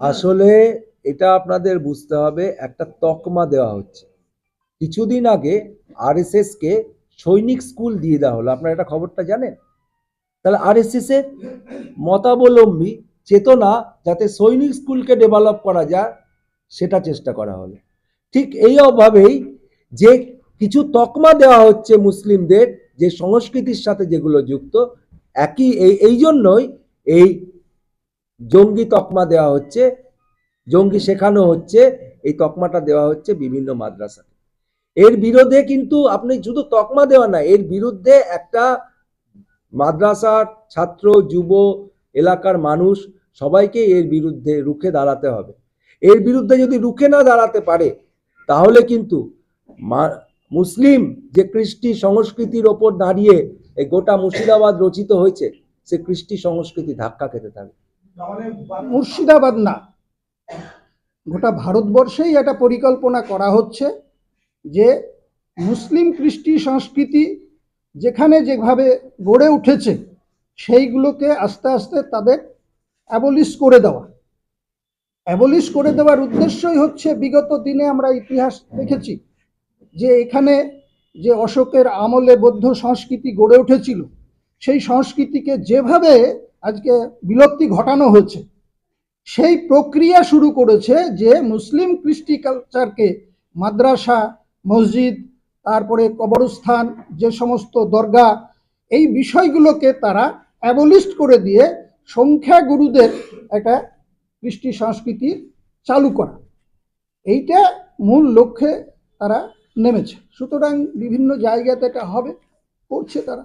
আসলে এটা আপনাদের বুঝতে হবে, একটা তকমা দেওয়া হচ্ছে। কিছুদিন আগে আরএসএস কে সৈনিক স্কুল দিয়ে দেওয়া হলো, আপনারা এটা খবরটা জানেন? তাহলে আরএসএস এর মতাবলম্বী চেতনা যাতে সৈনিক স্কুলকে ডেভেলপ করা যায়, সেটা চেষ্টা করা হলো। ঠিক এই অভাবেই যে কিছু তকমা দেওয়া হচ্ছে মুসলিমদের, যে সংস্কৃতির সাথে যেগুলো যুক্ত, একই এই এই জন্যই এই জঙ্গি তকমা দেওয়া হচ্ছে, জঙ্গি শেখানো হচ্ছে, এই তকমাটা দেওয়া হচ্ছে বিভিন্ন মাদ্রাসাতে। এর বিরুদ্ধে কিন্তু আপনি শুধু তকমা দেওয়া না, এর বিরুদ্ধে একটা মাদ্রাসার ছাত্র, যুব, এলাকার মানুষ সবাইকে এর বিরুদ্ধে রুখে দাঁড়াতে হবে। এর বিরুদ্ধে যদি রুখে না দাঁড়াতে পারে, তাহলে কিন্তু মুসলিম যে কৃষ্টি সংস্কৃতির ওপর দাঁড়িয়ে এই গোটা মুর্শিদাবাদ রচিত হয়েছে, সে কৃষ্টি সংস্কৃতি ধাক্কা খেতে থাকবে। মুর্শিদাবাদ না। গোটা ভারতবর্ষেই একটা পরিকল্পনা করা হচ্ছে যে মুসলিম কৃষ্টি সংস্কৃতি যেখানে যেভাবে গড়ে উঠেছে, সেইগুলোকে আস্তে আস্তে তাদের অ্যাবলিশ করে দেওয়া। অ্যাবলিশ করে দেওয়ার উদ্দেশ্যই হচ্ছে, বিগত দিনে আমরা ইতিহাস দেখেছি যে এখানে যে অশোকের আমলে বৌদ্ধ সংস্কৃতি গড়ে উঠেছিল, সেই সংস্কৃতিকে যেভাবে আজকে বিলুপ্তি ঘটানো হয়েছে। সেই প্রক্রিয়া শুরু করেছে যে মুসলিম কৃষ্টি কালচারকে মাদ্রাসা, মসজিদ, তারপরে কবরস্থান, যে সমস্ত দরগা, এই বিষয়গুলোকে তারা অ্যাবলিস্ট করে দিয়ে সংখ্যাগুরুদের একটা কৃষ্টি সংস্কৃতি চালু করা। এইটা মূল লক্ষ্যে তারা নেমেছে। সুতরাং বিভিন্ন জায়গাতে এটা হবে, করছে তারা।